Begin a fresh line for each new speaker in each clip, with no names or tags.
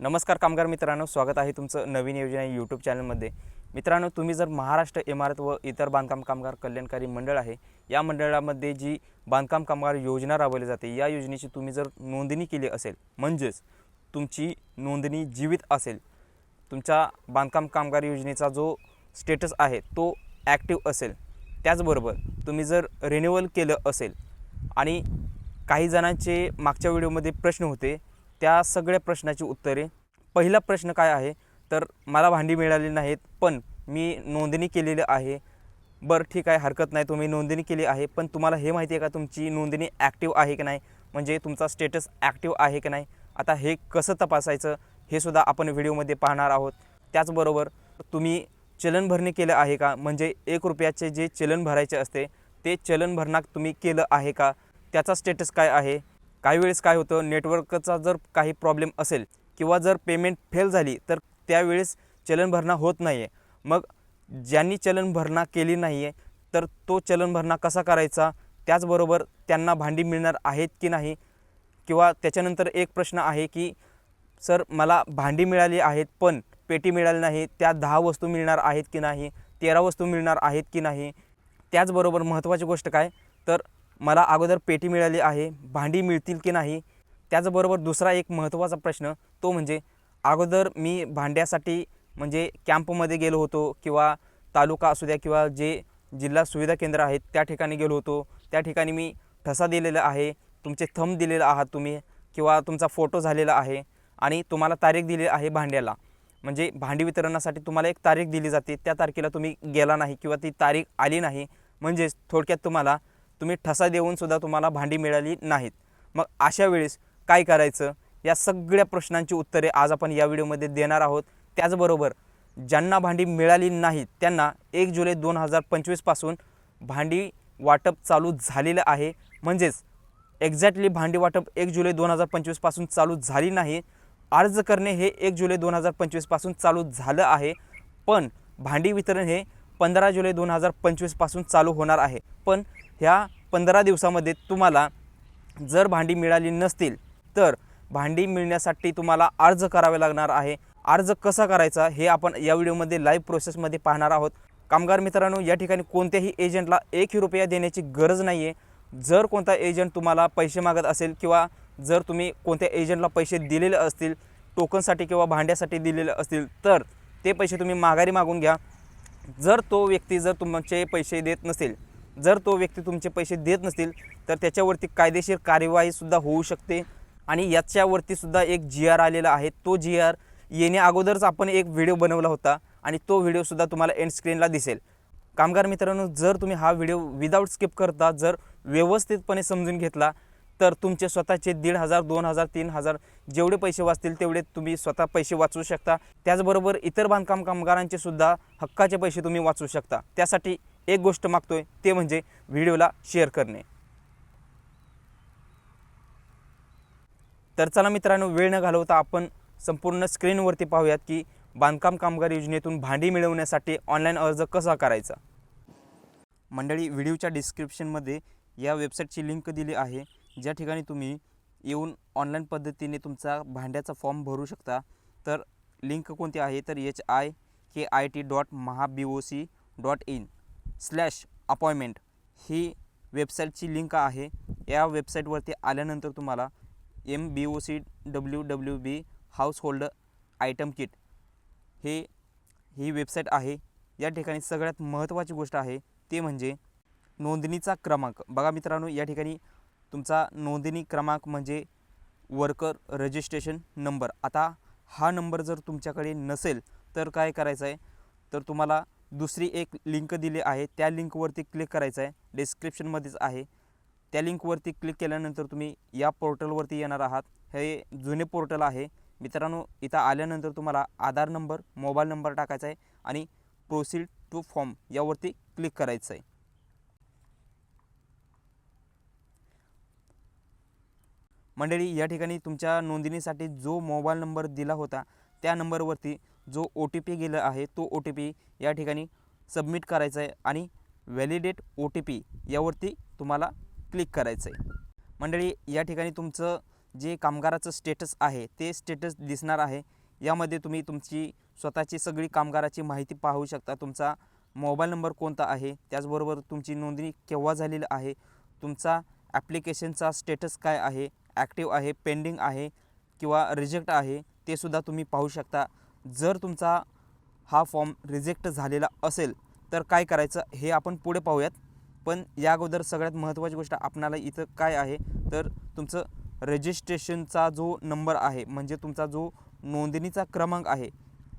नमस्कार कामगार मित्रांनो स्वागत आहे तुमचं नवीन योजना यूट्यूब चॅनलमध्ये. मित्रांनो तुम्ही जर महाराष्ट्र इमारत व इतर बांधकाम कामगार कल्याणकारी मंडळ आहे या मंडळामध्ये जी बांधकाम कामगार योजना राबवली जाते या योजनेची तुम्ही जर नोंदणी केली असेल म्हणजेच तुमची नोंदणी जीवित असेल तुमच्या बांधकाम कामगार योजनेचा जो स्टेटस आहे तो ॲक्टिव्ह असेल. त्याचबरोबर तुम्ही जर रिन्युअल केलं असेल आणि काही जणांचे मागच्या व्हिडिओमध्ये प्रश्न होते त्या सगळ्या प्रश्नाची उत्तरे. पहिला प्रश्न काय आहे? तर मला भांडी मिळाली नाहीत पण मी नोंदणी केलेली आहे. बरं ठीक आहे हरकत नाही तुम्ही नोंदणी केली आहे पण तुम्हाला हे माहिती आहे का तुमची नोंदणी ॲक्टिव्ह आहे की नाही? म्हणजे तुमचा स्टेटस ॲक्टिव्ह आहे की नाही? आता हे कसं तपासायचं हे सुद्धा आपण व्हिडिओमध्ये पाहणार आहोत. त्याचबरोबर तुम्ही चलन भरणे केलं आहे का? म्हणजे एक रुपयाचे जे चलन भरायचे असते ते चलन भरणा तुम्ही केलं आहे का? त्याचा स्टेटस काय आहे? काही वेळेस काय होतं नेटवर्कचा जर काही प्रॉब्लेम असेल किंवा जर पेमेंट फेल झाली तर त्यावेळेस चलन भरणा होत नाही आहे मग ज्यांनी चलन भरणा केली नाही आहे तर तो चलन भरणा कसा करायचा? त्याचबरोबर त्यांना भांडी मिळणार आहेत की नाही? किंवा त्याच्यानंतर एक प्रश्न आहे की सर मला भांडी मिळाली आहेत पण पेटी मिळाली नाही त्या दहा वस्तू मिळणार आहेत की नाही? तेरा वस्तू मिळणार आहेत की नाही? त्याचबरोबर महत्त्वाची गोष्ट काय? तर मला अगोदर पेटी मिळाली आहे भांडी मिळतील की नाही त्याचबरोबर दुसरा एक महत्त्वाचा प्रश्न तो म्हणजे अगोदर मी भांड्यासाठी म्हणजे कॅम्पमध्ये गेलो होतो किंवा तालुका असू द्या किंवा जे जिल्हा सुविधा केंद्र आहेत त्या ठिकाणी गेलो होतो. त्या ठिकाणी मी ठसा दिलेला आहे तुमचे थंब दिलेला आहात तुम्ही किंवा तुमचा फोटो झालेला आहे आणि तुम्हाला तारीख दिली आहे भांड्याला. म्हणजे भांडी वितरणासाठी तुम्हाला एक तारीख दिली जाते त्या तारखेला तुम्ही गेला नाही किंवा ती तारीख आली नाही. म्हणजेच थोडक्यात तुम्हाला तुम्ही ठसा देऊन सुद्धा तुम्हाला भांडी मिळाली नाहीत. मग अशा वेळेस काय करायचं? या सगळ्या प्रश्नांची उत्तरे आज आपण या व्हिडिओमध्ये देणार आहोत. त्याचबरोबर ज्यांना भांडी मिळाली नाहीत त्यांना एक जुलै दोन हजार पंचवीसपासून भांडी वाटप चालू झालेलं आहे. म्हणजेच एक्झॅक्टली भांडी वाटप एक जुलै दोन हजार पंचवीसपासून चालू झाली नाही. अर्ज करणे हे एक जुलै दोन हजार पंचवीसपासून चालू झालं आहे. पण भांडी वितरण हे पंधरा जुलै दोन हजार पंचवीसपासून चालू होणार आहे. पण ह्या पंधरा दिवसामध्ये तुम्हाला जर भांडी मिळाली नसतील तर भांडी मिळण्यासाठी तुम्हाला अर्ज करावे लागणार आहे. अर्ज कसा करायचा हे आपण या व्हिडिओमध्ये लाईव्ह प्रोसेसमध्ये पाहणार आहोत. कामगार मित्रांनो या ठिकाणी कोणत्याही एजंटला एकही रुपया देण्याची गरज नाही आहे जर कोणता एजंट तुम्हाला पैसे मागत असेल किंवा जर तुम्ही कोणत्या एजंटला पैसे दिलेले असतील टोकनसाठी किंवा भांड्यासाठी दिलेले असतील तर ते पैसे तुम्ही माघारी मागून घ्या. जर तो व्यक्ती जर तुमचे पैसे देत नसेल जर तो व्यक्ती तुमचे पैसे देत नसतील तर त्याच्यावरती कायदेशीर कार्यवाहीसुद्धा होऊ शकते. आणि याच्यावरतीसुद्धा एक जी आर आलेला आहे. तो जी आर येण्या अगोदरच आपण एक व्हिडिओ बनवला होता आणि तो व्हिडिओसुद्धा तुम्हाला एंड स्क्रीनला दिसेल. कामगार मित्रांनो जर तुम्ही हा व्हिडिओ विदाऊट स्किप करता जर व्यवस्थितपणे समजून घेतला तर तुमचे स्वतःचे दीड हजार दोन हजार तीन हजार जेवढे पैसे वाचतील तेवढे तुम्ही स्वतः पैसे वाचवू शकता. त्याचबरोबर इतर बांधकाम कामगारांचे सुद्धा हक्काचे पैसे तुम्ही वाचवू शकता. त्यासाठी एक गोष्ट मागतोय ते म्हणजे व्हिडिओला शेअर करणे. तर चला मित्रांनो वेळ न घालवता आपण संपूर्ण स्क्रीनवरती पाहूयात की बांधकाम कामगार योजनेतून भांडी मिळवण्यासाठी ऑनलाईन अर्ज कसा करायचा? मंडळी व्हिडिओच्या डिस्क्रिप्शनमध्ये या वेबसाईटची लिंक दिली आहे. ज्या ठिकाणी तुम्ही येऊन ऑनलाईन पद्धतीने तुमचा भांड्याचा फॉर्म भरू शकता. तर लिंक कोणती आहे? तर H I K I T dot Maha B O C dot in. Slash appointment ही वेबसाईटची लिंक आहे. या वेबसाईटवरती आल्यानंतर तुम्हाला M B O C W W B household item kit हे ही वेबसाईट आहे. या ठिकाणी सगळ्यात महत्त्वाची गोष्ट आहे ते म्हणजे नोंदणीचा क्रमांक. बघा मित्रांनो या ठिकाणी तुमचा नोंदणी क्रमांक म्हणजे वर्कर रजिस्ट्रेशन नंबर आता हा नंबर जर तुमच्याकडे नसेल तर काय करायचं आहे तर तुम्हाला दुसरी एक लिंक दिली आहे. त्या लिंकवरती क्लिक करायचं आहे. डिस्क्रिप्शनमध्येच आहे. त्या लिंकवरती क्लिक केल्यानंतर तुम्ही या पोर्टलवरती येणार आहात. हे जुने पोर्टल आहे. मित्रांनो इथं आल्यानंतर तुम्हाला आधार नंबर मोबाईल नंबर टाकायचा आहे आणि प्रोसीड टू फॉर्म यावरती क्लिक करायचं आहे. मंडळी या ठिकाणी तुमच्या नोंदणीसाठी जो मोबाईल नंबर दिला होता त्या नंबरवरती जो ओ टी पी गेला आहे तो ओ टी पी या ठिकाणी सबमिट करायचा आहे आणि व्हॅलिडेट ओ टी पी यावरती तुम्हाला क्लिक करायचं आहे. मंडळी या ठिकाणी तुमचं जे कामगाराचं स्टेटस आहे ते स्टेटस दिसणार आहे. यामध्ये तुम्ही तुमची स्वतःची सगळी कामगाराची माहिती पाहू शकता. तुमचा मोबाईल नंबर कोणता आहे त्याचबरोबर तुमची नोंदणी केव्हा झालेली आहे तुमचा ॲप्लिकेशनचा स्टेटस काय आहे ॲक्टिव्ह आहे पेंडिंग आहे किंवा रिजेक्ट आहे ते सुद्धा तुम्ही पाहू शकता. जर तुमचा हा फॉर्म रिजेक्ट झालेला असेल तर काय करायचं हे आपण पुढे पाहूयात. पण या अगोदर सगळ्यात महत्त्वाची गोष्ट आपणाला इथं काय आहे तर तुमचं रजिस्ट्रेशनचा जो नंबर आहे म्हणजे तुमचा जो नोंदणीचा क्रमांक आहे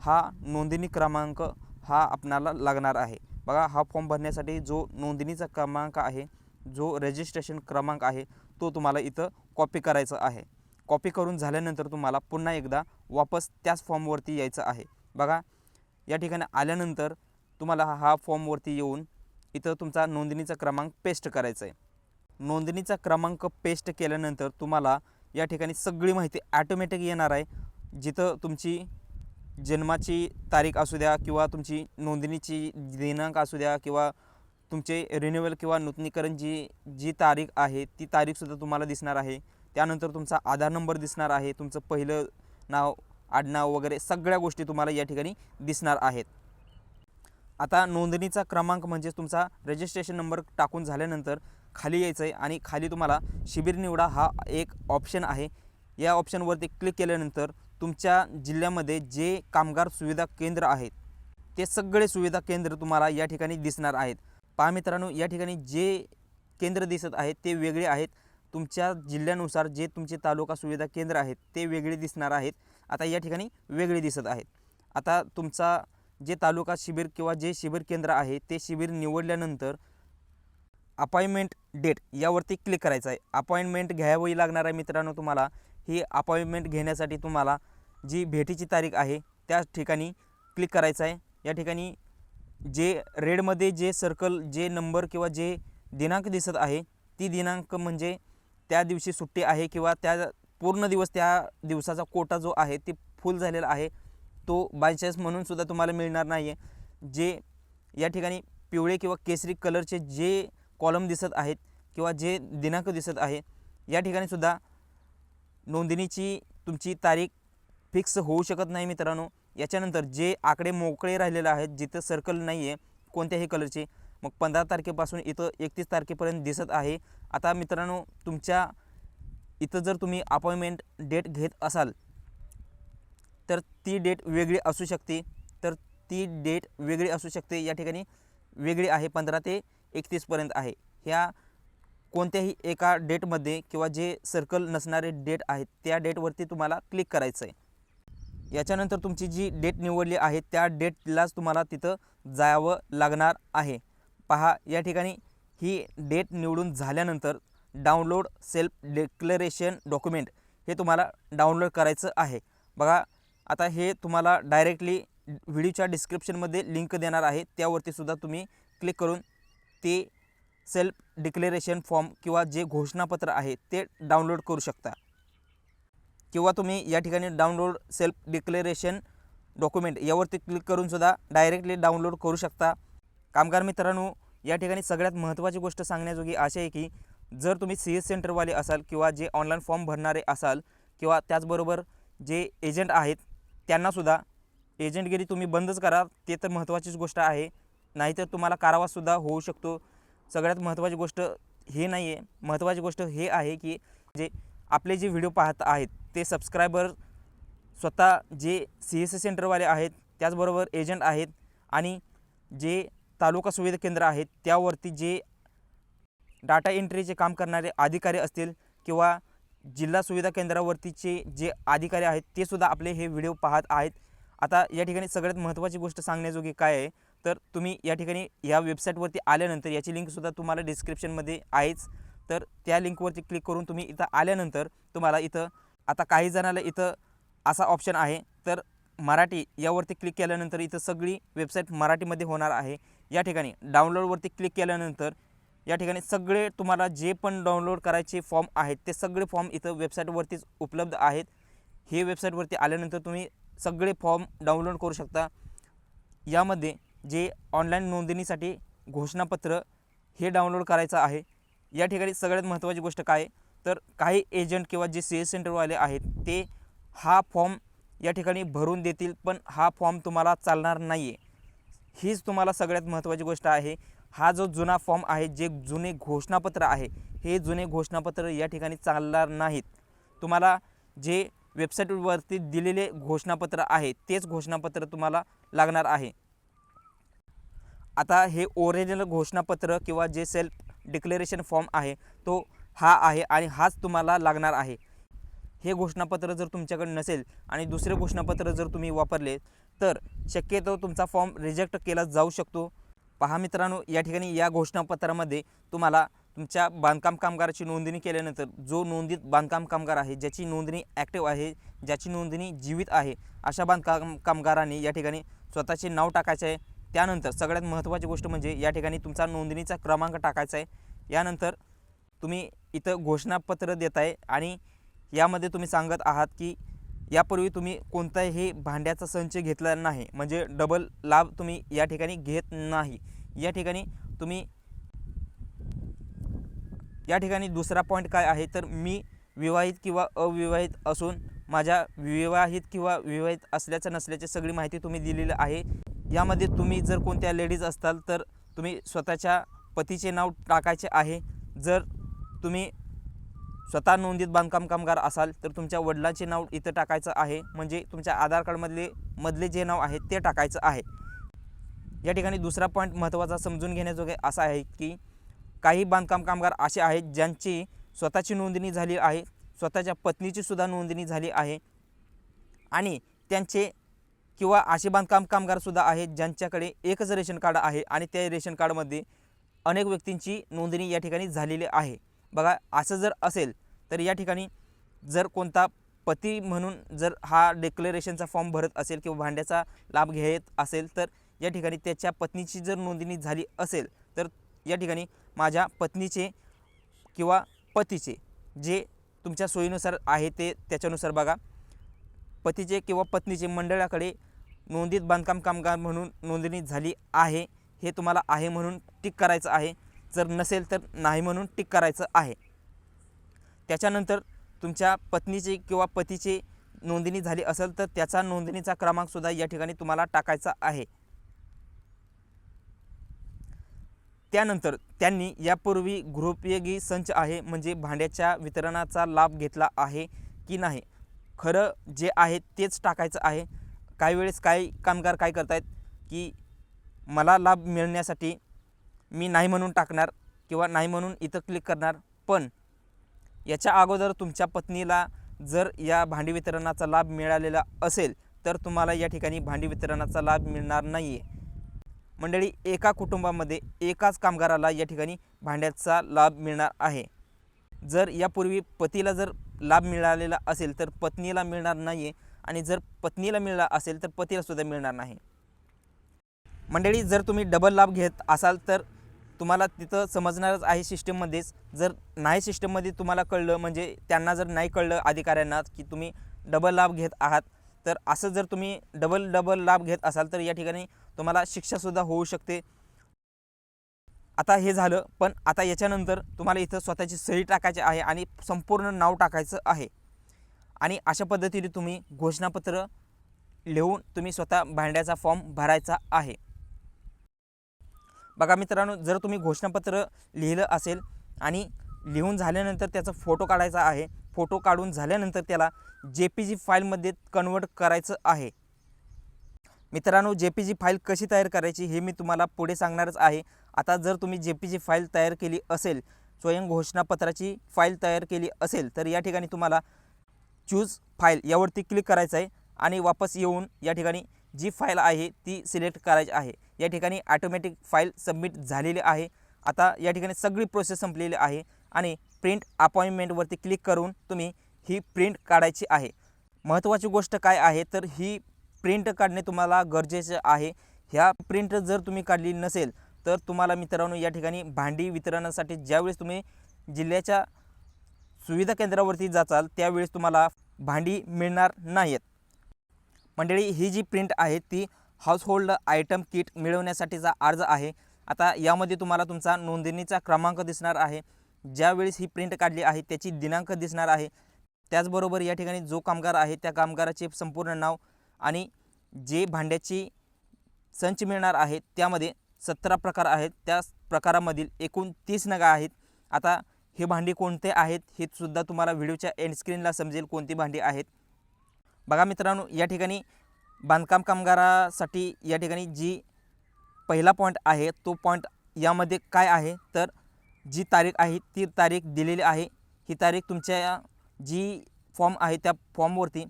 हा नोंदणी क्रमांक हा आपणाला लागणार आहे. बघा हा फॉर्म भरण्यासाठी जो नोंदणीचा क्रमांक आहे जो रजिस्ट्रेशन क्रमांक आहे तो तुम्हाला इथं कॉपी करायचा आहे. कॉपी करून झाल्यानंतर तुम्हाला पुन्हा एकदा वापस त्याच फॉर्मवरती यायचं आहे. बघा या ठिकाणी आल्यानंतर तुम्हाला हा फॉर्मवरती येऊन इथं तुमचा नोंदणीचा क्रमांक पेस्ट करायचा आहे नोंदणीचा क्रमांक पेस्ट केल्यानंतर तुम्हाला या ठिकाणी सगळी माहिती ॲटोमॅटिक येणार आहे. जिथं तुमची जन्माची तारीख असू द्या किंवा तुमची नोंदणीची दिनांक असू द्या किंवा तुमचे रिन्युअल किंवा नूतनीकरण जी जी तारीख आहे ती तारीखसुद्धा तुम्हाला दिसणार आहे. त्यानंतर तुमचा आधार नंबर दिसणार आहे तुमचं पहिलं नाव आडनाव वगैरे सगळ्या गोष्टी तुम्हाला या ठिकाणी दिसणार आहेत. आता नोंदणीचा क्रमांक म्हणजे तुमचा रजिस्ट्रेशन नंबर टाकून झाल्यानंतर खाली यायचं आहे आणि खाली तुम्हाला शिबिर निवडा हा एक ऑप्शन आहे. या ऑप्शनवरती क्लिक केल्यानंतर तुमच्या जिल्ह्यामध्ये जे कामगार सुविधा केंद्र आहेत ते सगळे सुविधा केंद्र तुम्हाला या ठिकाणी दिसणार आहेत. पहा मित्रांनो या ठिकाणी जे केंद्र दिसत आहेत ते वेगळे आहेत. तुमच्या जिल्ह्यानुसार जे तुमचे तालुका सुविधा केंद्र आहेत ते वेगळे दिसणार आहेत. आता या ठिकाणी वेगळे दिसत आहेत. आता तुमचा जे तालुका शिबिर किंवा जे शिबिर केंद्र आहे ते शिबिर निवडल्यानंतर अपॉइंटमेंट डेट यावरती क्लिक करायचं आहे. अपॉइंटमेंट घ्यावी लागणार आहे मित्रांनो तुम्हाला. ही अपॉइंटमेंट घेण्यासाठी तुम्हाला जी भेटीची तारीख आहे त्या ठिकाणी क्लिक करायचं आहे. या ठिकाणी जे रेडमध्ये जे सर्कल जे नंबर किंवा जे दिनांक दिसत आहे ती दिनांक म्हणजे त्या दिवशी सुट्टी आहे किंवा त्या पूर्ण दिवस त्या दिवसाचा कोटा जो आहे ते फुल झालेला आहे. तो बाय चान्स तुम्हाला मिळणार नाही आहे जे या ठिकाणी पिवळे किंवा केसरी कलरचे जे कॉलम दिसत आहेत किंवा जे दिनांक दिसत आहे या ठिकाणी सुद्धा नोंदणीची तुमची तारीख फिक्स होऊ शकत नाही मित्रांनो. याच्यानंतर जे आकडे मोकळे राहिलेले आहेत जिथं सर्कल नाही आहे कोणत्याही कलरचे मग पंधरा तारखेपासून इथं एकतीस तारखेपर्यंत दिसत आहे. आता मित्रांनो तुमच्या इथं जर तुम्ही अपॉइंटमेंट डेट घेत असाल तर ती डेट वेगळी असू शकते. तर ती डेट वेगळी असू शकते. या ठिकाणी वेगळी आहे. पंधरा ते एकतीसपर्यंत आहे. ह्या कोणत्याही एका डेटमध्ये किंवा जे सर्कल नसणारे डेट आहेत त्या डेटवरती तुम्हाला क्लिक करायचं आहे याच्यानंतर तुमची जी डेट निवडली आहे त्या डेटलाच तुम्हाला तिथं जावं लागणार आहे. पहा या ठिकाणी ही डेट निवडून झाल्यानंतर डाउनलोड सेल्फ डिक्लेरेशन डॉक्युमेंट हे तुम्हाला डाउनलोड करायचं आहे. बघा आता हे तुम्हाला डायरेक्टली व्हिडिओच्या डिस्क्रिप्शनमध्ये लिंक देणार आहे. त्यावरतीसुद्धा तुम्ही क्लिक करून ते सेल्फ डिक्लेरेशन फॉर्म किंवा जे घोषणापत्र आहे ते डाउनलोड करू शकता. किंवा तुम्ही या ठिकाणी डाउनलोड सेल्फ डिक्लेरेशन डॉक्युमेंट यावरती क्लिक करूनसुद्धा डायरेक्टली डाउनलोड करू शकता. कामगार मित्रांनो या ठिकाणी सगळ्यात महत्त्वाची गोष्ट सांगण्याजोगी अशी आहे की जर तुम्ही सी एस सेंटरवाले असाल किंवा जे ऑनलाईन फॉर्म भरणारे असाल किंवा त्याचबरोबर जे एजंट आहेत त्यांनासुद्धा एजंटगिरी तुम्ही बंदच करा. ते तर महत्त्वाचीच गोष्ट आहे. नाहीतर तुम्हाला कारावाससुद्धा होऊ शकतो. सगळ्यात महत्त्वाची गोष्ट हे नाही आहे महत्त्वाची गोष्ट हे आहे की जे आपले जे व्हिडिओ पाहत आहेत ते सबस्क्रायबर स्वतः जे सी एस सी सेंटरवाले आहेत त्याचबरोबर एजंट आहेत आणि जे तालुका सुविधा केंद्र आहेत त्यावरती जे डाटा एंट्रीचे काम करणारे अधिकारी असतील किंवा जिल्हा सुविधा केंद्रावरतीचे जे अधिकारी आहेत ते सुद्धा आपले हे व्हिडिओ पाहत आहेत. आता या ठिकाणी सगळ्यात महत्त्वाची गोष्ट सांगण्याजोगी काय आहे तर तुम्ही या ठिकाणी या वेबसाईटवरती आल्यानंतर याची लिंकसुद्धा तुम्हाला डिस्क्रिप्शनमध्ये आहेच. तर त्या लिंकवरती क्लिक करून तुम्ही इथं आल्यानंतर तुम्हाला इथं आता काही जणाला इथं असा ऑप्शन आहे तर मराठी यावरती क्लिक केल्यानंतर इथं सगळी वेबसाईट मराठीमध्ये होणार आहे. या ठिकाणी डाउनलोडवरती क्लिक केल्यानंतर या ठिकाणी सगळे तुम्हाला जे पण डाउनलोड करायचे फॉर्म आहेत ते सगळे फॉर्म इथं वेबसाईटवरतीच उपलब्ध आहेत. हे वेबसाईटवरती आल्यानंतर तुम्ही सगळे फॉर्म डाउनलोड करू शकता. यामध्ये जे ऑनलाईन नोंदणीसाठी घोषणापत्र हे डाउनलोड करायचं आहे. या ठिकाणी सगळ्यात महत्त्वाची गोष्ट काय? तर काही एजंट किंवा जे सी एस सेंटरवाले आहेत ते हा फॉर्म या ठिकाणी भरून देतील पण हा फॉर्म तुम्हाला चालणार नाही आहे हीच तुम्हाला सगळ्यात महत्त्वाची गोष्ट आहे. हा जो जुना फॉर्म आहे जे जुने घोषणापत्र आहे हे जुने घोषणापत्र या ठिकाणी चालणार नाहीत. तुम्हाला जे वेबसाईटवरती दिलेले घोषणापत्र आहे तेच घोषणापत्र तुम्हाला लागणार आहे. आता हे ओरिजिनल घोषणापत्र किंवा जे सेल्फ डिक्लेरेशन फॉर्म आहे तो हा आहे आणि हाच तुम्हाला लागणार आहे. हे घोषणापत्र जर तुमच्याकडे नसेल आणि दुसरे घोषणापत्र जर तुम्ही वापरले तर शक्यतो तुमचा फॉर्म रिजेक्ट केला जाऊ शकतो. पहा मित्रांनो या ठिकाणी या घोषणापत्रामध्ये तुम्हाला तुमच्या बांधकाम कामगाराची नोंदणी केल्यानंतर जो नोंदित बांधकाम कामगार आहे ज्याची नोंदणी ॲक्टिव्ह आहे ज्याची नोंदणी जीवित आहे अशा बांधकाम कामगारांनी या ठिकाणी स्वतःचे नाव टाकायचे आहे. त्यानंतर सगळ्यात महत्त्वाची गोष्ट म्हणजे या ठिकाणी तुमचा नोंदणीचा क्रमांक टाकायचा आहे. यानंतर तुम्ही इथं घोषणापत्र देत आहे आणि यामध्ये तुम्ही सांगत आहात की यापूर्वी तुम्ही कोणताही भांड्याचा संच घेतला नाही. म्हणजे डबल लाभ तुम्ही या ठिकाणी घेत नाही. या ठिकाणी तुम्ही या ठिकाणी दुसरा पॉईंट काय आहे? तर मी विवाहित किंवा अविवाहित असून माझ्या विवाहित किंवा विवाहित असल्याचं नसल्याची सगळी माहिती तुम्ही दिलेली आहे. यामध्ये तुम्ही जर कोणत्या लेडीज असताल तर तुम्ही स्वतःच्या पतीचे नाव टाकायचे आहे. जर तुम्ही स्वतः नोंदीत बांधकाम कामगार असाल तर तुमच्या वडिलांचे नाव इथं टाकायचं आहे. म्हणजे तुमच्या आधार कार्डमधले मधले जे नाव आहे ते टाकायचं आहे. या ठिकाणी दुसरा पॉईंट महत्त्वाचा समजून घेण्याजोगे असा आहे की काही बांधकाम कामगार असे आहेत ज्यांची स्वतःची नोंदणी झाली आहे स्वतःच्या पत्नीची सुद्धा नोंदणी झाली आहे. आणि त्यांचे किंवा असे बांधकाम कामगारसुद्धा आहेत ज्यांच्याकडे एकच रेशन कार्ड आहे आणि त्या रेशन कार्डमध्ये अनेक व्यक्तींची नोंदणी या ठिकाणी झालेली आहे. बघा असं जर असेल तर या ठिकाणी जर कोणता पती म्हणून जर हा डिक्लेरेशनचा फॉर्म भरत असेल किंवा भांड्याचा लाभ घेत असेल तर या ठिकाणी त्याच्या पत्नीची जर नोंदणी झाली असेल तर या ठिकाणी माझ्या पत्नीचे किंवा पतीचे जे तुमच्या सोयीनुसार आहे ते त्याच्यानुसार बघा. पतीचे किंवा पत्नीचे मंडळाकडे नोंदीत बांधकाम कामगार म्हणून नोंदणी झाली आहे हे तुम्हाला आहे म्हणून टिक करायचं आहे. जर नसेल तर नाही म्हणून टिक करायचं आहे. त्याच्यानंतर तुमच्या पत्नीचे किंवा पतीचे नोंदणी झाली असेल तर त्याचा नोंदणीचा क्रमांकसुद्धा या ठिकाणी तुम्हाला टाकायचा आहे. त्यानंतर त्यांनी यापूर्वी गृहोपयोगी संच आहे म्हणजे भांड्याच्या वितरणाचा लाभ घेतला आहे की नाही? खरं जे आहे तेच टाकायचं आहे. काही वेळेस काही कामगार काय करत आहेत की मला लाभ मिळण्यासाठी मी नाही म्हणून टाकणार किंवा नाही म्हणून इथं क्लिक करणार. पण याच्या अगोदर तुमच्या पत्नीला जर या भांडी वितरणाचा लाभ मिळालेला असेल तर तुम्हाला या ठिकाणी भांडी वितरणाचा लाभ मिळणार नाही आहे मंडळी एका कुटुंबामध्ये एकाच कामगाराला या ठिकाणी भांड्याचा लाभ मिळणार आहे. जर यापूर्वी पतीला जर लाभ मिळालेला असेल तर पत्नीला मिळणार नाही आहे आणि जर पत्नीला मिळाला असेल तर पतीलासुद्धा मिळणार नाही. मंडळी जर तुम्ही डबल लाभ घेत असाल तर तुम्हाला तिथं समजणारच आहे सिस्टममध्येच जर नाही सिस्टममध्ये तुम्हाला कळलं म्हणजे त्यांना जर नाही कळलं अधिकाऱ्यांना की तुम्ही डबल लाभ घेत आहात तर असं जर तुम्ही डबल डबल लाभ घेत असाल तर या ठिकाणी तुम्हाला शिक्षासुद्धा होऊ शकते. आता हे झालं पण आता याच्यानंतर तुम्हाला इथं स्वतःची सही टाकायची आहे आणि संपूर्ण नाव टाकायचं आहे. आणि अशा पद्धतीने तुम्ही घोषणापत्र लिहून तुम्ही स्वतः भांड्याचा फॉर्म भरायचा आहे. बघा मित्रांनो जर तुम्ही घोषणापत्र लिहिलं असेल आणि लिहून झाल्यानंतर त्याचा फोटो काढायचा आहे फोटो काढून झाल्यानंतर त्याला जे पी जी फाईलमध्ये कन्वर्ट करायचं आहे. मित्रांनो जे पी जी फाईल कशी तयार करायची हे मी तुम्हाला पुढे सांगणारच आहे. आता जर तुम्ही जे पी जी फाईल तयार केली असेल स्वयं घोषणापत्राची फाईल तयार केली असेल तर या ठिकाणी तुम्हाला चूज फाईल यावरती क्लिक करायचं आहे आणि वापस येऊन या ठिकाणी जी फाईल आहे ती सिलेक्ट करायची आहे. या ठिकाणी ॲटोमॅटिक फाईल सबमिट झालेली आहे. आता या ठिकाणी सगळी प्रोसेस संपलेली आहे आणि प्रिंट अपॉइंटमेंटवरती क्लिक करून तुम्ही ही प्रिंट काढायची आहे. महत्त्वाची गोष्ट काय आहे? तर ही प्रिंट काढणे तुम्हाला गरजेचं आहे. ह्या प्रिंट जर तुम्ही काढली नसेल तर तुम्हाला मित्रांनो या ठिकाणी भांडी वितरणासाठी ज्यावेळेस तुम्ही जिल्ह्याच्या सुविधा केंद्रावरती जाचाल त्यावेळेस तुम्हाला भांडी मिळणार नाहीत. मंडळी ही जी प्रिंट आहे ती हाऊसहोल्ड आयटम किट मिळवण्यासाठीचा अर्ज आहे. आता यामध्ये तुम्हाला तुमचा नोंदणीचा क्रमांक दिसणार आहे. ज्यावेळेस ही प्रिंट काढली आहे त्याची दिनांक दिसणार आहे. त्याचबरोबर या ठिकाणी जो कामगार आहे त्या कामगाराचे संपूर्ण नाव आणि जे भांड्याची संच मिळणार आहे त्यामध्ये सतरा प्रकार आहेत. त्या प्रकारामधील एकूण तीस नगा आहेत. आता हे भांडी कोणते आहेत हे सुद्धा तुम्हाला व्हिडिओच्या एंड स्क्रीनला समजेल कोणती भांडी आहेत. बघा मित्रांनो या ठिकाणी बांधकाम कामगारासाठी या ठिकाणी जी पहिला पॉईंट आहे तो पॉईंट यामध्ये काय आहे? तर जी तारीख आहे ती तारीख दिलेली आहे. ही तारीख तुमच्या जी फॉर्म आहे त्या फॉर्मवरती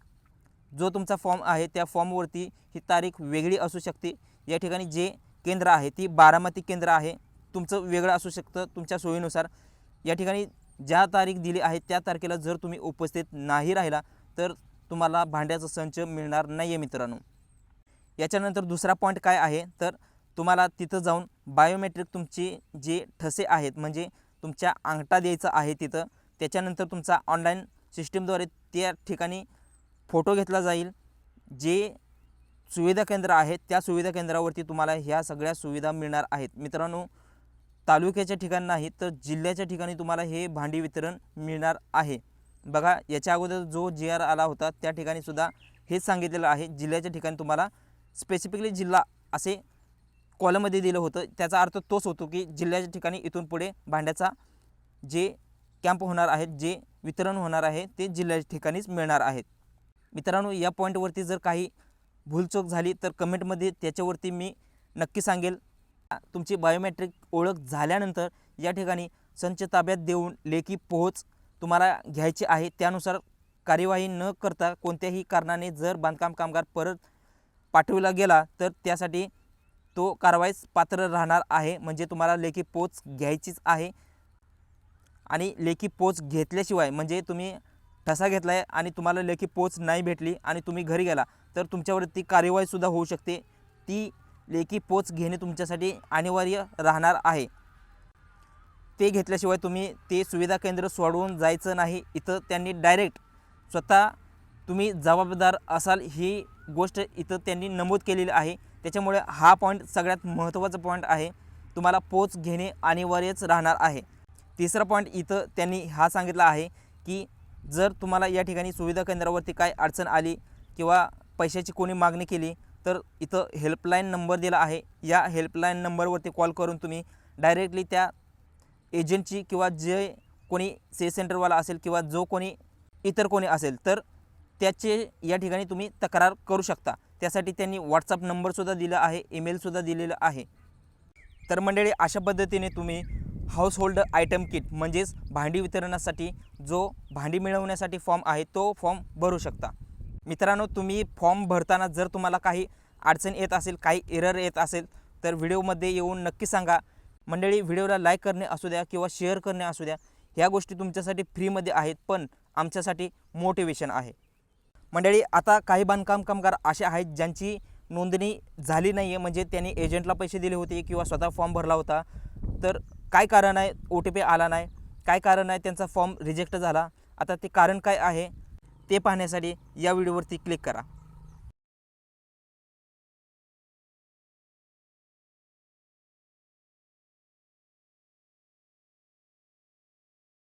जो तुमचा फॉर्म आहे त्या फॉर्मवरती ही तारीख वेगळी असू शकते. या ठिकाणी जे केंद्र आहे ती बारामती केंद्र आहे. तुमचं वेगळं असू शकतं तुमच्या सोयीनुसार. या ठिकाणी ज्या तारीख दिली आहे त्या तारखेला जर तुम्ही उपस्थित नाही राहिला तर तुम्हाला भांड्याचा संच मिळणार नाही आहे मित्रांनो. याच्यानंतर दुसरा पॉईंट काय आहे? तर तुम्हाला तिथं जाऊन बायोमेट्रिक तुमची जे ठसे आहेत म्हणजे तुमच्या अंगठा द्यायचा आहे तिथं त्याच्यानंतर तुमचा ऑनलाईन सिस्टीमद्वारे त्या ठिकाणी फोटो घेतला जाईल. जे सुविधा केंद्र आहेत त्या सुविधा केंद्रावरती तुम्हाला ह्या सगळ्या सुविधा मिळणार आहेत. मित्रांनो तालुक्याच्या ठिकाणी नाही तर जिल्ह्याच्या ठिकाणी तुम्हाला हे भांडी वितरण मिळणार आहे. बघा याच्या अगोदर जो जी आर आला होता त्या ठिकाणी सुद्धा हेच सांगितलेलं आहे. जिल्ह्याच्या ठिकाणी तुम्हाला स्पेसिफिकली जिल्हा असे कॉलममध्ये दिलं होतं. त्याचा अर्थ तोच होतो की जिल्ह्याच्या ठिकाणी इथून पुढे भांड्याचा जे कॅम्प होणार आहेत जे वितरण होणार आहे ते जिल्ह्याच्या ठिकाणीच मिळणार आहेत. मित्रांनो या पॉईंटवरती जर काही भूलचूक झाली तर कमेंटमध्ये त्याच्यावरती मी नक्की सांगेल. तुमची बायोमेट्रिक ओळख झाल्यानंतर या ठिकाणी संच ताब्यात देऊन लेखी पोहोच तुम्हाला घ्यायची आहे त्यानुसार कार्यवाही न करता कोणत्याही कारणाने जर बांधकाम कामगार परत पाठविला गेला तर त्यासाठी तो कारवाईस पात्र राहणार आहे. म्हणजे तुम्हाला लेखी पोच घ्यायचीच आहे. आणि लेखी पोच घेतल्याशिवाय म्हणजे तुम्ही ठसा घेतला आहे आणि तुम्हाला लेखी पोच नाही भेटली आणि तुम्ही घरी गेला तर तुमच्यावरती कार्यवाहीसुद्धा होऊ शकते. ती लेखी पोच घेणे तुमच्यासाठी अनिवार्य राहणार आहे. ते घेतल्याशिवाय तुम्ही ते सुविधा केंद्र सोडवून जायचं नाही. इथं त्यांनी डायरेक्ट स्वतः तुम्ही जबाबदार असाल ही गोष्ट इथं त्यांनी नमूद केलेली आहे. त्याच्यामुळे हा पॉईंट सगळ्यात महत्त्वाचा पॉईंट आहे. तुम्हाला पोच घेणे अनिवार्यच राहणार आहे. तिसरा पॉईंट इथं त्यांनी हा सांगितला आहे की जर तुम्हाला या ठिकाणी सुविधा केंद्रावरती काय अडचण आली किंवा पैशाची कोणी मागणी केली तर इथं हेल्पलाईन नंबर दिला आहे. या हेल्पलाईन नंबरवरती कॉल करून तुम्ही डायरेक्टली त्या एजंटची किंवा जे कोणी से सेंटरवाला असेल किंवा जो कोणी इतर कोणी असेल तर त्याचे या ठिकाणी तुम्ही तक्रार करू शकता. त्यासाठी त्यांनी व्हॉट्सअप नंबरसुद्धा दिला आहे ईमेलसुद्धा दिलेलं आहे. तर मंडळी अशा पद्धतीने तुम्ही हाऊस होल्ड आयटम किट म्हणजेच भांडी वितरणासाठी जो भांडी मिळवण्यासाठी फॉर्म आहे तो फॉर्म भरू शकता. मित्रांनो तुम्ही फॉर्म भरताना जर तुम्हाला काही अडचण येत असेल काही एरर येत असेल तर व्हिडिओमध्ये येऊन नक्की सांगा. मंडळी व्हिडिओला लाईक करणे असू द्या किंवा शेअर करणे असू द्या ह्या गोष्टी तुमच्यासाठी फ्रीमध्ये आहेत पण आमच्यासाठी मोटिवेशन आहे. मंडळी आता काही बांधकाम कामगार असे आहेत ज्यांची नोंदणी झाली नाही आहे म्हणजे त्यांनी एजंटला पैसे दिले होते किंवा स्वतः फॉर्म भरला होता. तर काय कारण आहे? ओ टी पी आला नाही. काय कारण आहे? त्यांचा फॉर्म रिजेक्ट झाला. आता ते कारण काय आहे? ते पाहण्यासाठी या व्हिडिओवरती क्लिक करा.